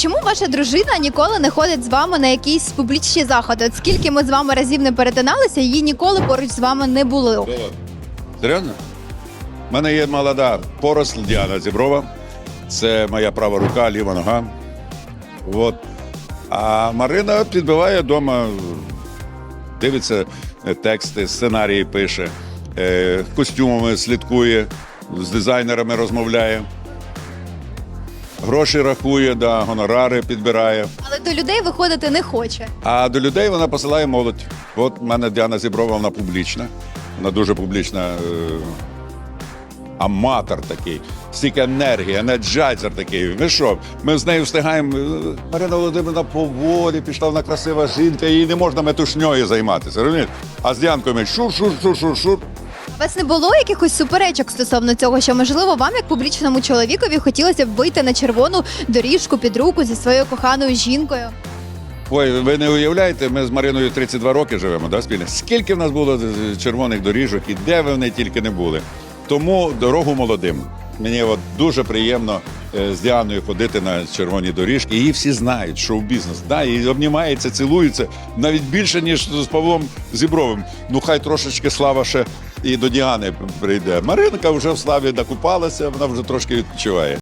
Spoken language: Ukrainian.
Чому ваша дружина ніколи не ходить з вами на якісь публічні заходи? От скільки ми з вами разів не перетиналися, її ніколи поруч з вами не було. Серйозно? У мене є молода поросль Діана Зіброва. Це моя права рука, ліва нога. От. А Марина підбиває вдома, дивиться е, тексти, сценарії пише, е, костюмами слідкує, з дизайнерами розмовляє. Гроші рахує, да, гонорари підбирає. Але до людей виходити не хоче. А до людей вона посилає молодь. От в мене Діана Зіброва, вона публічна. Вона дуже публічна. Е- аматор такий, стільки енергії, енерджайзер такий. Ви що? Ми з нею встигаємо. е, Марина Володимирівна поволі, пішла вона красива жінка, їй не можна метушньою займатися. розумієте? А з Діанкою ми шур-шур-шур-шур-шур. Вас не було якихось суперечок стосовно цього, що можливо вам, як публічному чоловікові, хотілося б вийти на червону доріжку під руку зі своєю коханою жінкою. Ой, ви не уявляєте, ми з Мариною 32 роки живемо, да, спільно? Скільки в нас було червоних доріжок і де вони тільки не були. Тому дорогу молодим. Мені от дуже приємно е, з Діаною ходити на червоні доріжки. Її всі знають, що в бізнес Да, і обнімається, цілується навіть більше, ніж з Павлом Зібровим. Ну хай трошечки слава ще і до Діани прийде. Маринка вже в славі докупалася, вона вже трошки відпочиває.